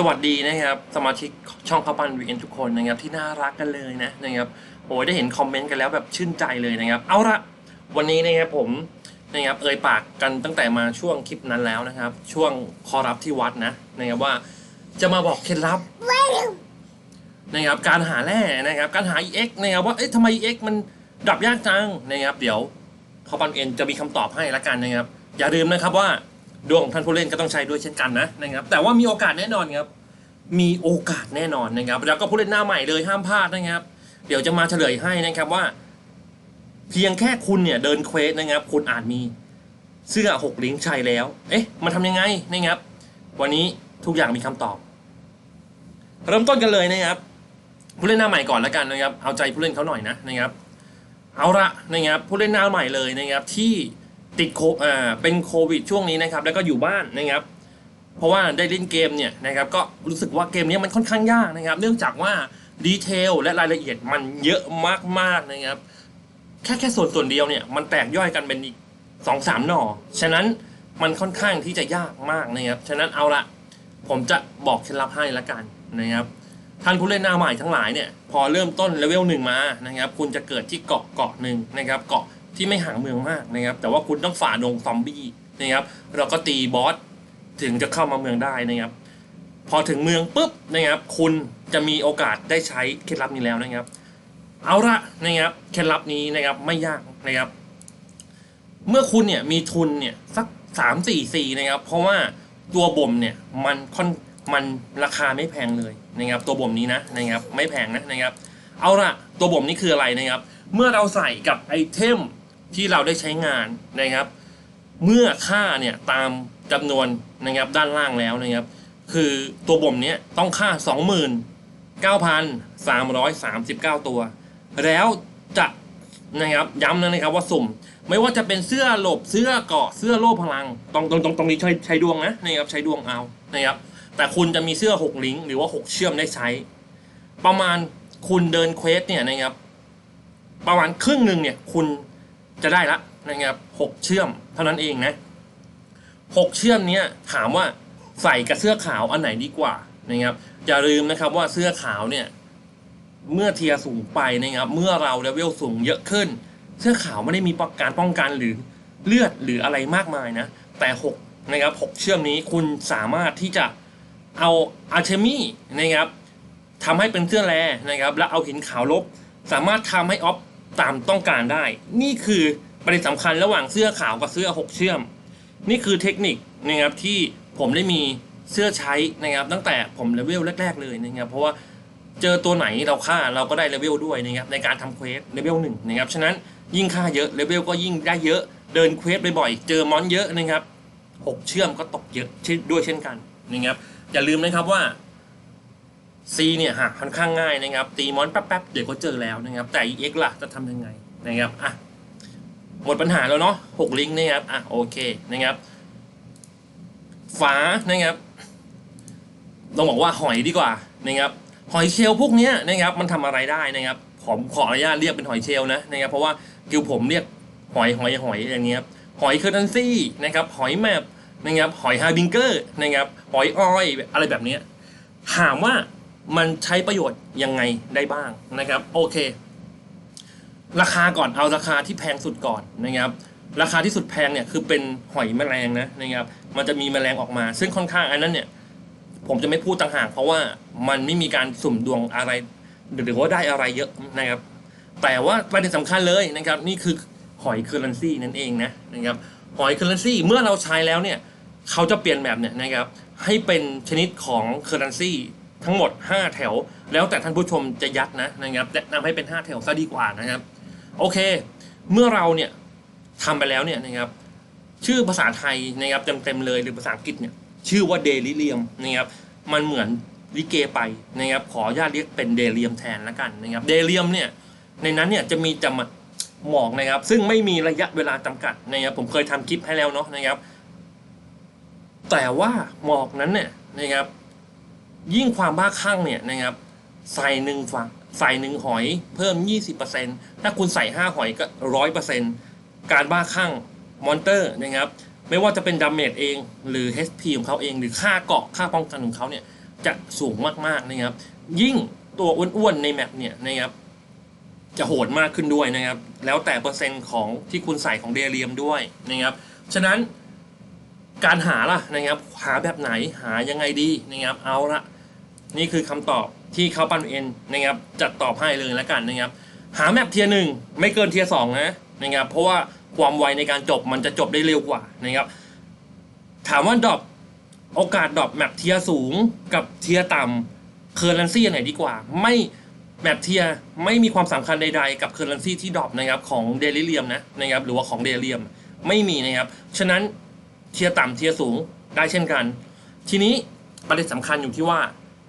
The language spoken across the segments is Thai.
สวัสดีนะครับ สมาชิกช่องข้าวปั้นวีเอ็นทุกคนนะครับ ที่น่ารักกันเลยนะนะครับโอ้ยได้เห็นคอมเมนต์กันแล้วแบบชื่นใจเลยนะครับ เอาละวันนี้นะครับผมนะครับเอ่ยปากกันตั้งแต่มาช่วงคลิปนั้นแล้วนะครับ ช่วงคอรับที่วัดนะนะครับว่าจะมาบอกเคล็ดลับนะครับการหาแร่นะครับ การหา EX นะครับว่าเอ๊ะทำไม EX มันดับยากจังนะครับ เดี๋ยวข้าวปั้นเอ็นจะมีคำตอบให้ละกันนะครับ อย่าลืมนะครับว่า ดวงของท่านผู้เล่นก็ต้องใช้ด้วยเช่นกันนะนะครับ แต่ว่ามีโอกาสแน่นอนครับ มีโอกาสแน่นอนนะครับ แล้วก็ผู้เล่นหน้าใหม่เลยห้ามพลาดนะครับ เดี๋ยวจะมาเฉลยให้นะครับว่า เพียงแค่คุณเนี่ยเดินเควสนะครับ คุณอาจมีเสื้อหกลิงก์ใช้แล้ว เอ๊ะ มันทำยังไงนะครับ วันนี้ทุกอย่างมีคำตอบ เริ่มต้นกันเลยนะครับ ผู้เล่นหน้าใหม่ก่อนแล้วกันนะครับ เอาใจผู้เล่นเขาหน่อยนะนะครับ เอาละนะครับผู้เล่นหน้าใหม่เลยนะครับ ที่ ติดโคอ่าเป็นโควิดช่วงนี้นะครับ แล้วก็อยู่บ้านนะครับ เพราะว่าได้เล่นเกมเนี่ยนะครับ ก็รู้สึกว่าเกมนี้มันค่อนข้างยากนะครับ เนื่องจากว่าดีเทลและรายละเอียดมันเยอะมากๆนะครับ แค่แค่ส่วนส่วนเดียวเนี่ยมันแตกย่อยกันเป็นอีกสองสามหน่อ ฉะนั้นมันค่อนข้างที่จะยากมากนะครับ ฉะนั้นเอาละผมจะบอกเคล็ดลับให้ละกันนะครับ ท่านผู้เล่นหน้าใหม่ทั้งหลายเนี่ยพอเริ่มต้นเลเวลหนึ่งมานะครับ คุณจะเกิดที่เกาะเกาะหนึ่งนะครับ เกาะ ที่ไม่ห่างเมืองมากนะครับ แต่ว่าคุณต้องฝ่าดงซอมบี้นะครับเราก็ตีบอสถึงจะเข้ามาเมืองได้นะครับ พอถึงเมืองปุ๊บนะครับ คุณจะมีโอกาสได้ใช้เคล็ดลับนี้แล้วนะครับ เอาละนะครับเคล็ดลับนี้นะครับไม่ยากนะครับ เมื่อคุณเนี่ยมีทุนเนี่ยสักสามสี่สี่นะครับ เพราะว่าตัวบ่มเนี่ยมันค่อนมันราคาไม่แพงเลยนะครับ ตัวบ่มนี้นะนะครับ ไม่แพงนะนะครับ เอาละตัวบ่มนี้คืออะไรนะครับ เมื่อเราใส่กับไอเทม ที่เราได้ใช้งานนะครับ เมื่อค่าเนี่ยตามจำนวนนะครับด้านล่างแล้วนะครับ คือตัวบ่มเนี้ยต้องค่า 29,339 ตัว แล้วจะนะครับย้ำนะครับว่าสุ่ม ไม่ว่าจะเป็นเสื้อหลบเสื้อเกาะเสื้อโล่พลังตรงตรงตรงตรงนี้ใช้ใช้ดวงนะนะครับใช้ดวงเอานะครับ แต่คุณจะมีเสื้อ 6 ลิงก์หรือว่า 6 เชื่อมได้ใช้ ประมาณคุณเดินเควสเนี่ยนะครับ ประมาณครึ่งหนึ่งเนี่ยคุณ จะได้ละนะครับหกเชื่อมเท่านั้นเองนะหกเชื่อมเนี้ยถามว่าใส่กับเสื้อขาวอันไหนดีกว่านะครับอย่าลืมนะครับว่าเสื้อขาวเนี่ยเมื่อเทียร์สูงไปนะครับ เมื่อเราเลเวลสูงเยอะขึ้น เสื้อขาวไม่ได้มีการป้องกันหรือเลือดหรืออะไรมากมายนะ แต่หกนะครับหกเชื่อมนี้คุณสามารถที่จะเอาอาเทมี่นะครับทำให้เป็นเสื้อแรนะครับ แล้วเอาหินขาวลบ สามารถทำให้ออฟ ตามต้องการได้ นี่คือประเด็นสำคัญระหว่างเสื้อขาวกับเสื้อหกเชื่อม นี่คือเทคนิคนะครับที่ผมได้มีเสื้อใช้นะครับ ตั้งแต่ผมเลเวลแรก ๆ เลยนะครับเพราะว่าเจอตัวไหนเราฆ่าเราก็ได้เลเวลด้วยนะครับในการทำเควสเลเวลหนึ่งนะครับฉะนั้นยิ่งฆ่าเยอะเลเวลก็ยิ่งได้เยอะเดินเควสบ่อยๆเจอมอนเยอะนะครับหกเชื่อมก็ตกเยอะด้วยเช่นกันนะครับอย่าลืมนะครับว่า C เนี่ยหาค่อนข้างง่ายนะครับ ตีมอนแป๊บๆเดี๋ยวก็เจอแล้วนะครับ แต่ EX ล่ะจะทำยังไงนะครับอะหมดปัญหาแล้วเนาะหกลิงก์นะครับอะโอเคนะครับ ฝานะครับต้องบอกว่าหอยดีกว่านะครับหอยเชลพวกเนี้ยนะครับมันทำอะไรได้นะครับผมขออนุญาตเรียกเป็นหอยเชลนะนะครับเพราะว่ากิวผมเรียกหอยหอยหอยอย่างเงี้ยครับหอยเคอร์ตันซี่นะครับหอยแมปนะครับหอยฮาร์บิงเกอร์นะครับหอยออยอะไรแบบเนี้ยถามว่า มันใช้ประโยชน์ยังไงได้บ้างนะครับโอเค ราคาก่อนเอาราคาที่แพงสุดก่อนนะครับ ราคาที่สุดแพงเนี่ยคือเป็นหอยแมลงนะนะครับ มันจะมีแมลงออกมา ซึ่งค่อนข้างอันนั้นเนี่ย ผมจะไม่พูดต่างหากเพราะว่ามันไม่มีการสุ่มดวงอะไรหรือว่าได้อะไรเยอะนะครับ แต่ว่าประเด็นสำคัญเลยนะครับ นี่คือหอยเคอร์เรนซีนั่นเองนะนะครับหอยเคอร์เรนซีเมื่อเราใช้แล้วเนี่ยเขาจะเปลี่ยนแบบเนี่ยนะครับให้เป็นชนิดของเคอร์เรนซี ทั้งหมด 5 แถว แล้วแต่ท่านผู้ชมจะยัดนะนะครับแนะนำให้เป็น 5 แถวซะดีกว่านะครับ โอเค เมื่อเราเนี่ยทำไปแล้วเนี่ยนะครับชื่อภาษาไทยนะครับเต็มๆเลยหรือภาษาอังกฤษเนี่ยชื่อว่าเดลิเลียมนะครับมันเหมือนลิเกไปนะครับขออนุญาตเรียกเป็นเดเลียมแทนละกันนะครับเดเลียมเนี่ยในนั้นเนี่ยจะมีจำหมอกนะครับ ซึ่งไม่มีระยะเวลาจำกัดนะครับผมเคยทำคลิปให้แล้วเนาะนะครับ แต่ว่าหมอกนั้นเนี่ยนะครับ ยิ่งความบ้าคลั่งเนี่ยนะครับ ใส่หนึ่งฝักใส่หนึ่งหอยเพิ่ม 20%ถ้าคุณใส่ 5 หอยก็ 100%การบ้าคลั่งมอนเตอร์นะครับ ไม่ว่าจะเป็นดาเมจเองหรือ HP ของเขาเองหรือค่าเกาะค่าป้องกันของเขาเนี่ยจะสูงมากๆนะครับ ยิ่งตัวอ้วนๆในแมปเนี่ยนะครับจะโหดมากขึ้นด้วยนะครับ แล้วแต่เปอร์เซ็นต์ของที่คุณใส่ของเดเรียมด้วยนะครับ ฉะนั้นการหาล่ะนะครับ หาแบบไหนหายังไงดีนะครับเอาละ นี่คือคำตอบที่เขาปันเอ็นนะครับจัดตอบให้เลยแล้วกันนะครับ หาแมปเทียหนึ่งไม่เกินเทียสองนะนะครับ เพราะว่าความไวในการจบมันจะจบได้เร็วกว่านะครับ ถามว่าดรอปโอกาสดรอปแมปเทียสูงกับเทียต่ำเคอร์เรนซีอันไหนดีกว่า ไม่แมปเทียไม่มีความสำคัญใดๆกับเคอร์เรนซีที่ดรอปนะครับของเดลิเรียมนะนะครับหรือว่าของเดลิเรียมไม่มีนะครับ ฉะนั้นเทียต่ำเทียสูงได้เช่นกัน ทีนี้ประเด็นสำคัญอยู่ที่ว่า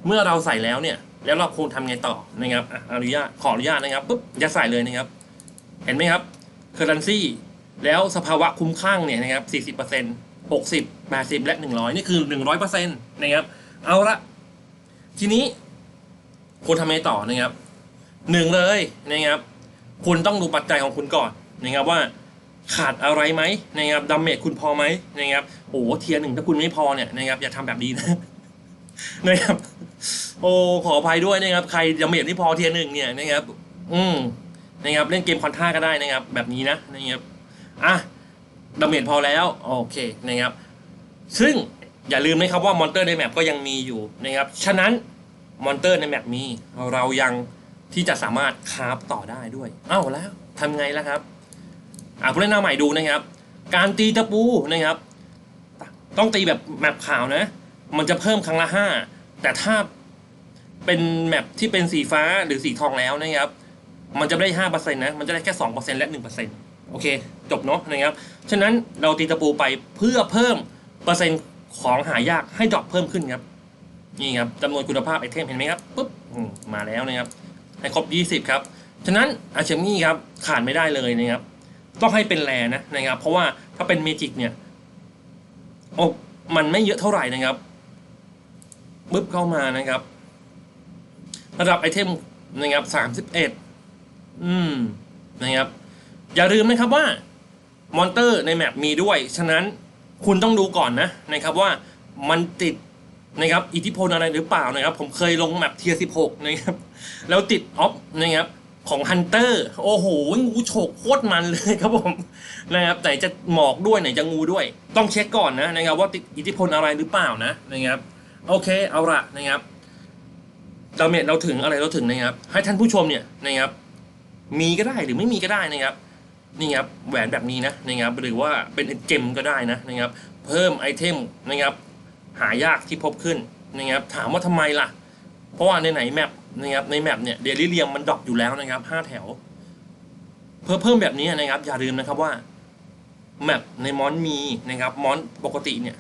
เมื่อเราใส่แล้วเนี่ย แล้วเราควรทำไงต่อนะครับอนุญาตขออนุญาตนะครับปุ๊บจะใส่เลยนะครับ เห็นไหมครับเคอร์เรนซีแล้วสภาวะคุ้มข้างเนี่ยนะครับ 40% 60 80 และ 100 นี่คือ 100%นะครับ เอาละ ทีนี้ คุณทำไงต่อนะครับหนึ่งเลยนะครับ คุณต้องดูปัจจัยของคุณก่อนนะครับว่าขาดอะไรไหมนะครับดัมเมจคุณพอไหมนะครับโอ้เทียร์หนึ่งถ้าคุณไม่พอเนี่ยนะครับอย่าทำแบบนี้นะนะครับ โอ้ขออภัยด้วยนะครับ ใครดัมเมจที่พอเทียร์หนึ่งเนี่ยนะครับ อืมนะครับเล่นเกมคอนท่าก็ได้นะครับ แบบนี้นะนะครับอะดาเมจพอแล้วโอเคนะครับ ซึ่งอย่าลืมนะครับว่ามอนเตอร์ในแมปก็ยังมีอยู่นะครับ ฉะนั้นมอนเตอร์ในแมปมีเรายังที่จะสามารถคราฟต่อได้ด้วย เอ้าแล้วทำไงล่ะครับ อะผู้เล่นหน้าใหม่ดูนะครับ การตีตะปูนะครับ ต้องตีแบบแมปขาวนะ มันจะเพิ่มครั้งละห้าแต่ถ้า เป็นแมปที่เป็นสีฟ้าหรือสีทองแล้วนะครับ มันจะไม่ได้ห้าเปอร์เซ็นต์นะ มันจะได้แค่สองเปอร์เซ็นต์และหนึ่งเปอร์เซ็นต์โอเค จบเนาะนะครับ ฉะนั้นเราตีตะปูไปเพื่อเพิ่มเปอร์เซ็นต์ของหายากให้ดรอปเพิ่มขึ้นครับ นี่ครับจำนวนคุณภาพไอเทมเห็นไหมครับปุ๊บมาแล้วนะครับ ให้ครบ20ครับ ฉะนั้นอาเชมี่ครับขาดไม่ได้เลยนะครับ ต้องให้เป็นแรนะนะครับ เพราะว่าถ้าเป็นเมจิกเนี่ยโอ้มันไม่เยอะเท่าไหร่นะครับปึ๊บเข้ามานะครับ ระดับไอเทมนะครับสามสิบเอ็ดอืมนะครับ อย่าลืมนะครับว่ามอนเตอร์ในแมปมีด้วย ฉะนั้นคุณต้องดูก่อนนะนะครับว่ามันติดนะครับอิทธิพลอะไรหรือเปล่านะครับ ผมเคยลงแมปเทียร์สิบหกนะครับ แล้วติดออฟนะครับของฮันเตอร์โอ้โห งูโฉกโคตรมันเลยครับผมนะครับไหนจะหมอกด้วยไหนจะงูด้วย ต้องเช็คก่อนนะนะครับว่าติดอิทธิพลอะไรหรือเปล่านะนะครับ โอเคเอาละนะครับ เราเมจเราถึงอะไรเราถึงนะครับ ให้ท่านผู้ชมเนี่ยนะครับ มีก็ได้หรือไม่มีก็ได้นะครับนี่ครับแหวนแบบนี้นะนะครับหรือว่าเป็นเจมก็ได้นะนะครับ เพิ่มไอเทมนะครับ หายากที่พบขึ้นนะครับ ถามว่าทำไมล่ะ เพราะว่าในไหนแมปนะครับในแมปเนี่ยเดลิเรียมมันดรอปอยู่แล้วนะครับห้าแถว เพื่อเพิ่มแบบนี้นะครับ อย่าลืมนะครับว่าแมปในมอนมีนะครับมอนปกติเนี่ย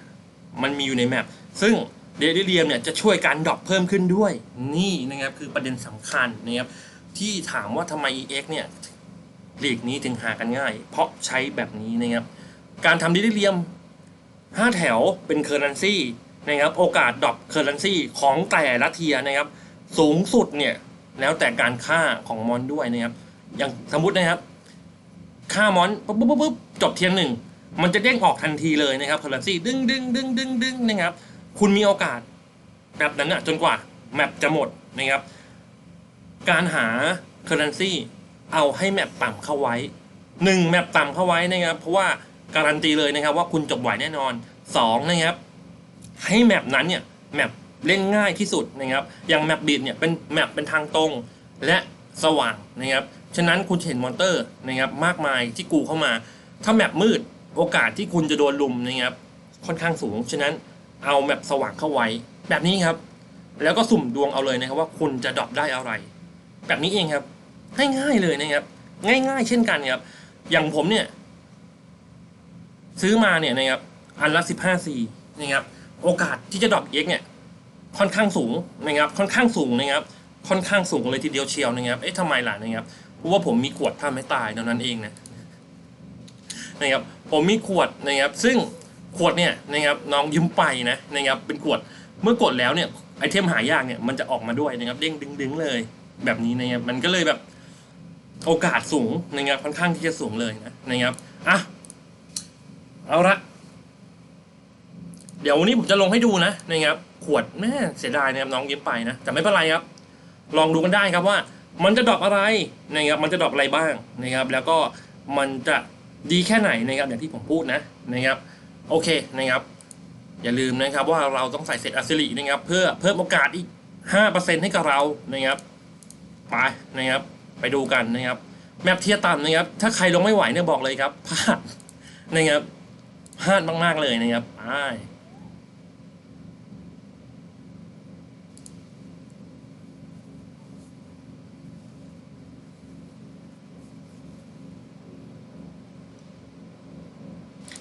มันมีอยู่ในแมปซึ่ง เดลิเรียมเนี่ยจะช่วยการดรอปเพิ่มขึ้นด้วย นี่นะครับคือประเด็นสำคัญนะครับที่ถามว่าทำไม EX เนี่ยหลีกนี้ถึงหากันง่าย เพราะใช้แบบนี้นะครับการทำดิลิเรียม 5 แถวเป็นเคอร์เรนซีนะครับโอกาสดรอปเคอร์เรนซีของแต่ละเทียนะครับสูงสุดเนี่ยแล้วแต่การค่าของมอนด้วยนะครับอย่างสมมตินะครับค่ามอนปุ๊บปุ๊บปุ๊บปุ๊บจบเทียร์หนึ่งมันจะเด้งออกทันทีเลยนะครับเคอร์เรนซีดึงดึงดึงดึงดึงนะครับ คุณมีโอกาสแบบนั้นอะจนกว่าแมปจะหมดนะครับ การหา currency เอาให้แมปต่ำเข้าไว้หนึ่งแมปต่ำเข้าไว้นะครับ เพราะว่าการันตีเลยนะครับ ว่าคุณจบไหวแน่นอนสองนะครับ ให้แมปนั้นเนี่ยแมปเล่นง่ายที่สุดนะครับ อย่างแมปบีดเนี่ยเป็นแมปเป็นทางตรงและสว่างนะครับ ฉะนั้นคุณจะเห็นมอนเตอร์นะครับมากมายที่กูเข้ามา ถ้าแมปมืดโอกาสที่คุณจะโดนลุมนะครับค่อนข้างสูง ฉะนั้น เอาแมปสว่างเข้าไว้ แบบนี้ครับ แล้วก็สุ่มดวงเอาเลยนะครับว่าคุณจะดรอปได้อะไร แบบนี้เองครับ ง่ายๆเลยนะครับ ง่าย ๆ เช่นกันครับ อย่างผมเนี่ย ซื้อมาเนี่ยนะครับ อันละสิบห้าซีนะครับ โอกาสที่จะดรอปเอ็กเนี่ย ค่อนข้างสูงนะครับ ค่อนข้างสูงนะครับ ค่อนข้างสูงเลยทีเดียวเชียวนะครับ เอ๊ะทำไมล่ะนะครับ เพราะว่าผมมีขวดทำให้ตายเท่านั้นเองนะนะครับ ผมมีขวดนะครับ ซึ่ง ขวดเนี่ยนะครับน้องยืมไปนะนะครับเป็นขวดเมื่อกดแล้วเนี่ยไอเทมหายากเนี่ยมันจะออกมาด้วยนะครับเด้งดึงๆเลยแบบนี้นะครับมันก็เลยแบบโอกาสสูงนะครับค่อนข้างที่จะสูงเลยนะนะครับอะเอาละเดี๋ยววันนี้ผมจะลงให้ดูนะนะครับขวดแม่เสียดายนะครับน้องยิ้มไปนะแต่ไม่เป็นไรครับ ลองดูกันได้ครับว่า มันจะดรอปอะไรนะครับมันจะดรอปอะไรบ้างนะครับ แล้วก็มันจะดีแค่ไหนนะครับอย่างที่ผมพูดนะนะครับ โอเคนะครับ อย่าลืมนะครับว่าเราต้องใส่เศษอัซิลินะครับ เพื่อเพิ่มโอกาสอีก 5%ให้กับเรานะครับไปนะครับ ไปดูกันนะครับ แมปเทียต่ำนะครับ ถ้าใครลงไม่ไหวเนี่ยบอกเลยครับพลาดนะครับพลาดมากๆเลยนะครับไป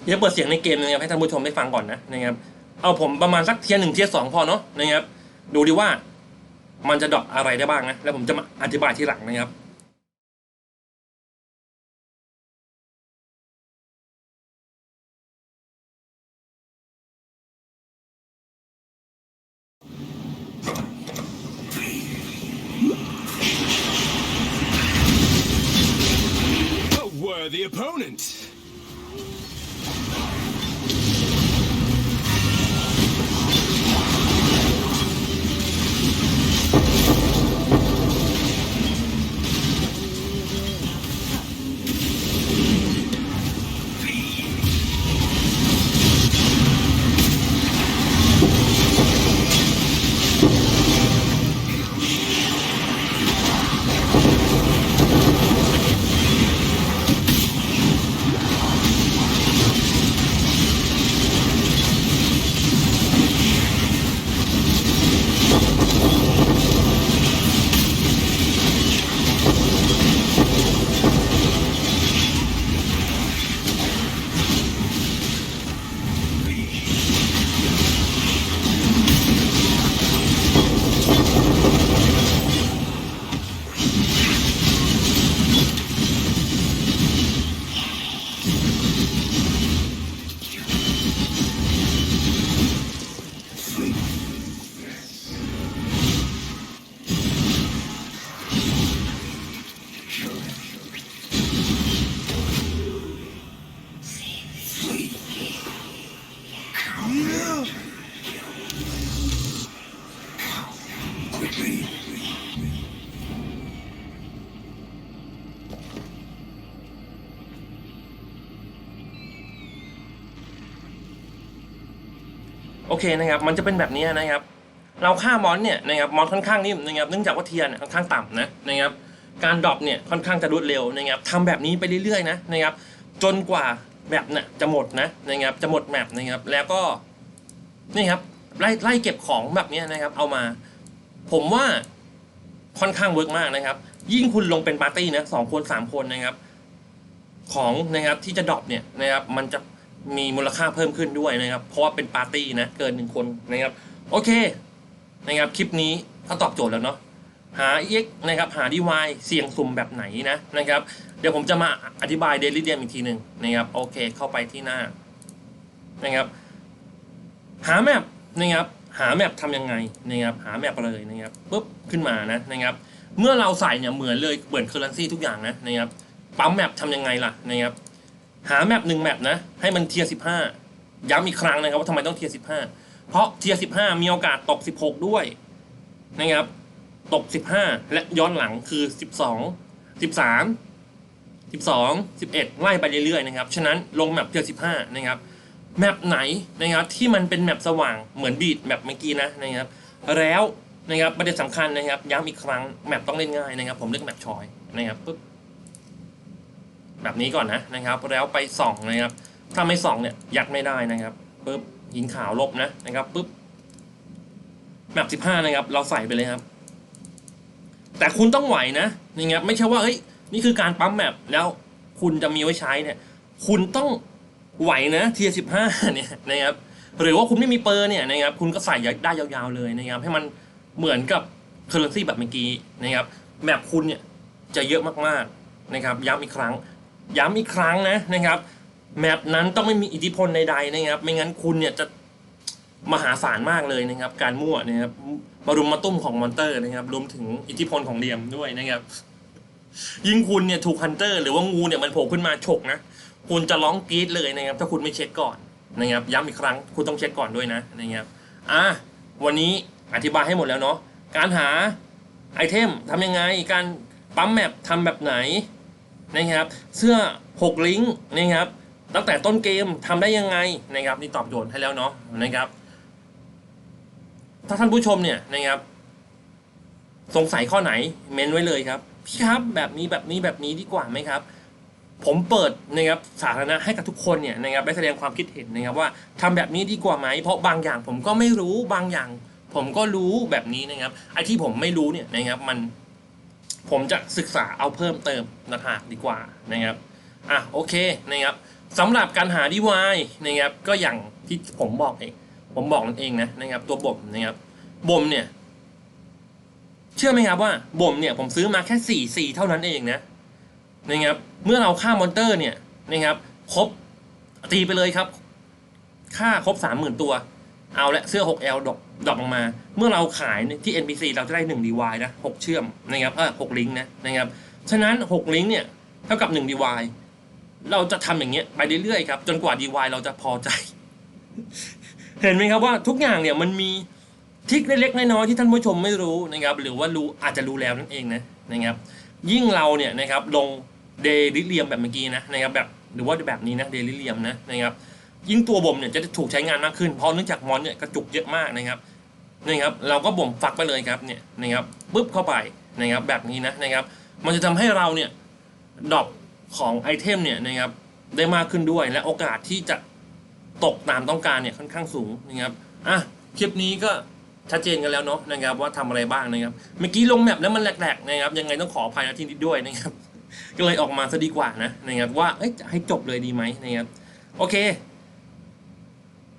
เดี๋ยวเปิดเสียงในเกมนะครับให้ท่านผู้ชมได้ฟังก่อนนะนะครับเอาผมประมาณสักเทียร์หนึ่งเทียร์สองพอเนาะนะครับดูดีว่ามันจะดรอปอะไรได้บ้างนะแล้วผมจะมาอธิบายทีหลังนะครับ เคนะครับมันจะเป็นแบบนี้นะครับ เราฆ่ามอนเนี่ยนะครับมอนค่อนข้างนิ่มนะครับเนื่องจากว่าเทียนค่อนข้างต่ำนะนะครับการดรอปเนี่ยค่อนข้างจะรวดเร็วนะครับทำแบบนี้ไปเรื่อยๆนะนะครับ จนกว่าแบบเนี่ยจะหมดนะนะครับจะหมดแมปนะครับแล้วก็นี่ครับไล่ไล่เก็บของแบบนี้นะครับ เอามา ผมว่าค่อนข้างเวิร์กมากนะครับ ยิ่งคุณลงเป็นปาร์ตี้นะสองคนสามคนนะครับ ของนะครับที่จะดรอปเนี่ยนะครับ มันจะ มีมูลค่าเพิ่มขึ้นด้วยนะครับ เพราะว่าเป็นปาร์ตี้นะ เกินหนึ่งคนนะครับ โอเคนะครับ คลิปนี้ก็ตอบโจทย์แล้วเนาะหา EX นะครับ หา DY เสี่ยงสุ่มแบบไหนนะนะครับ เดี๋ยวผมจะมาอธิบาย Daily d a m อีกทีหนึ่งนะครับ โอเค เข้าไปที่หน้านะครับ หาแมปนะครับ หาแมปทำยังไงนะครับ หาแมปเลยนะครับปุ๊บขึ้นมานะนะครับ เมื่อเราใส่เนี่ยเหมือนเลยเหมือนเคอร์เรนซีทุกอย่างนะนะครับ ปั๊มแมปทำยังไงล่ะนะครับ หาแมปหนึ่งแมปนะ ให้มันเทียร์สิบห้าย้ำอีกครั้งนะครับว่าทำไมต้องเทียร์สิบห้าเพราะเทียร์สิบห้ามีโอกาสตกสิบหกด้วยนะครับ ตกสิบห้าและย้อนหลังคือสิบสองสิบสามสิบสองสิบเอ็ดไล่ไปเรื่อยๆนะครับ ฉะนั้นลงแมปเทียร์สิบห้านะครับแมปไหนนะครับที่มันเป็นแมปสว่างเหมือนบีดแมปเมื่อกี้นะนะครับ แล้วนะครับประเด็นสำคัญนะครับย้ำอีกครั้งแมปต้องเล่นง่ายนะครับ ผมเลือกแมปชอยนะครับปุ๊บ แบบนี้ก่อนนะนะครับ แล้วไปส่องนะครับ ถ้าไม่ส่องเนี่ยยัดไม่ได้นะครับปุ๊บหินขาวลบนะนะครับปุ๊บแมปสิบห้านะครับ เราใส่ไปเลยครับ แต่คุณต้องไหวนะนะครับไม่ใช่ว่าเฮ้ยนี่คือการปั๊มแมปแล้วคุณจะมีไว้ใช้เนี่ย คุณต้องไหวนะเทียสิบห้าเนี่ยนะครับหรือว่าคุณไม่มีเปอร์เนี่ยนะครับคุณก็ใส่ได้ยาวๆเลยนะครับ ให้มันเหมือนกับเคอร์เรนซีแบบเมื่อกี้นะครับแมปคุณเนี่ยจะเยอะมากๆนะครับย้ำอีกครั้ง ย้ำอีกครั้งนะนะครับ แมปนั้นต้องไม่มีอิทธิพลใดๆนะครับ ไม่งั้นคุณเนี่ยจะมหาศาลมากเลยนะครับ การมั่วนะครับมารุมมาตุ้มของมอนเตอร์นะครับ รวมถึงอิทธิพลของเดียมด้วยนะครับ ยิ่งคุณเนี่ยถูกฮันเตอร์หรือว่างูเนี่ยมันโผล่ขึ้นมาฉกนะ คุณจะร้องกรี๊ดเลยนะครับ ถ้าคุณไม่เช็คก่อนนะครับ ย้ำอีกครั้ง คุณต้องเช็คก่อนด้วยนะนะครับ อะวันนี้อธิบายให้หมดแล้วเนาะ การหาไอเทมทำยังไง การปั๊มแมปทำแบบไหน นะครับ เสื้อ 6 ลิงก์นะครับ ตั้งแต่ต้นเกมทำได้ยังไงนะครับนี่ตอบโจทย์ให้แล้วเนาะนะครับ ถ้าท่านผู้ชมเนี่ยนะครับ สงสัยข้อไหนเมนไว้เลยครับพี่ครับแบบนี้แบบนี้แบบนี้ดีกว่าไหมครับ ผมเปิดนะครับสาธารณะให้กับทุกคนเนี่ยนะครับได้แสดงความคิดเห็นนะครับว่าทำแบบนี้ดีกว่าไหมเพราะบางอย่างผมก็ไม่รู้บางอย่าง ผมก็รู้แบบนี้นะครับไอ้ที่ผมไม่รู้เนี่ยนะครับมัน ผมจะศึกษาเอาเพิ่มเติมนะฮะดีกว่านะครับอะโอเคนะครับสำหรับการหาดีวายนะครับก็อย่างที่ผมบอกเอง ผมบอกนั่นเองนะนะครับ ตัวบ่มนะครับบ่มเนี่ย เชื่อไหมครับว่าบ่มเนี่ยผมซื้อมาแค่สี่สี่เท่านั้นเองนะนะครับ เมื่อเราค่ามอนเตอร์เนี่ยนะครับครบตีไปเลยครับ ค่าครบสามหมื่นตัว เอาละเสื้อ 6L ดอก ดอกลงมา เมื่อเราขายที่ NPC เราจะได้1 DY นะ6เชื่อมนะครับเออ6ลิงก์นะนะครับฉะนั้น 6 ลิงก์เนี่ยเท่ากับ1 DY เราจะทำอย่างเงี้ยไปเรื่อยๆครับ จนกว่า DY เราจะพอใจ เห็นไหมครับว่าทุกอย่างเนี่ยมันมีทิคเล็กๆน้อยๆที่ท่านผู้ชมไม่รู้นะครับ หรือว่ารู้อาจจะรู้แล้วนั่นเองนะนะครับ ยิ่งเราเนี่ยนะครับลงเดลิเลียมแบบเมื่อกี้นะนะครับแบบหรือว่าแบบนี้นะเดลิเลียมนะนะครับ ยิ่งตัวบ่มเนี่ยจะถูกใช้งานมากขึ้นเพราะเนื่องจากมอนเนี่ยกระจุกเยอะมากนะครับนะครับเราก็บ่มฝักไปเลยครับเนี่ยนะครับปุ๊บเข้าไปนะครับแบบนี้นะนะครับ มันจะทำให้เราเนี่ยดรอปของไอเทมเนี่ยนะครับได้มากขึ้นด้วยและโอกาสที่จะตกตามต้องการเนี่ยค่อนข้างสูงนะครับอะคลิปนี้ก็ชัดเจนกันแล้วเนาะนะครับว่าทำอะไรบ้างนะครับเมื่อกี้ลงแมปแล้วมันแหลกๆนะครับยังไงต้องขออภัยนะทีนี้ด้วยนะครับ ก็เลยออกมาซะดีกว่านะนะครับว่าจะให้จบเลยดีไหมนะครับโอเค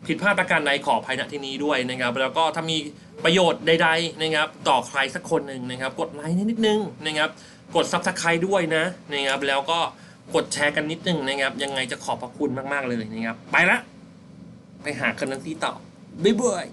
ผิดพลาดประการใดขออภัยณที่นี้ด้วยนะครับ แล้วก็ถ้ามีประโยชน์ใดๆนะครับ ต่อใครสักคนหนึ่งนะครับ กดไลค์นิดนึงนะครับ กดซับสไครต์ด้วยนะนะครับ แล้วก็กดแชร์กันนิดนึงนะครับ ยังไงจะขอบพระคุณมากๆเลยนะครับ ไปละ ไปหาคันนั้นที่ต่อบ๊ายบาย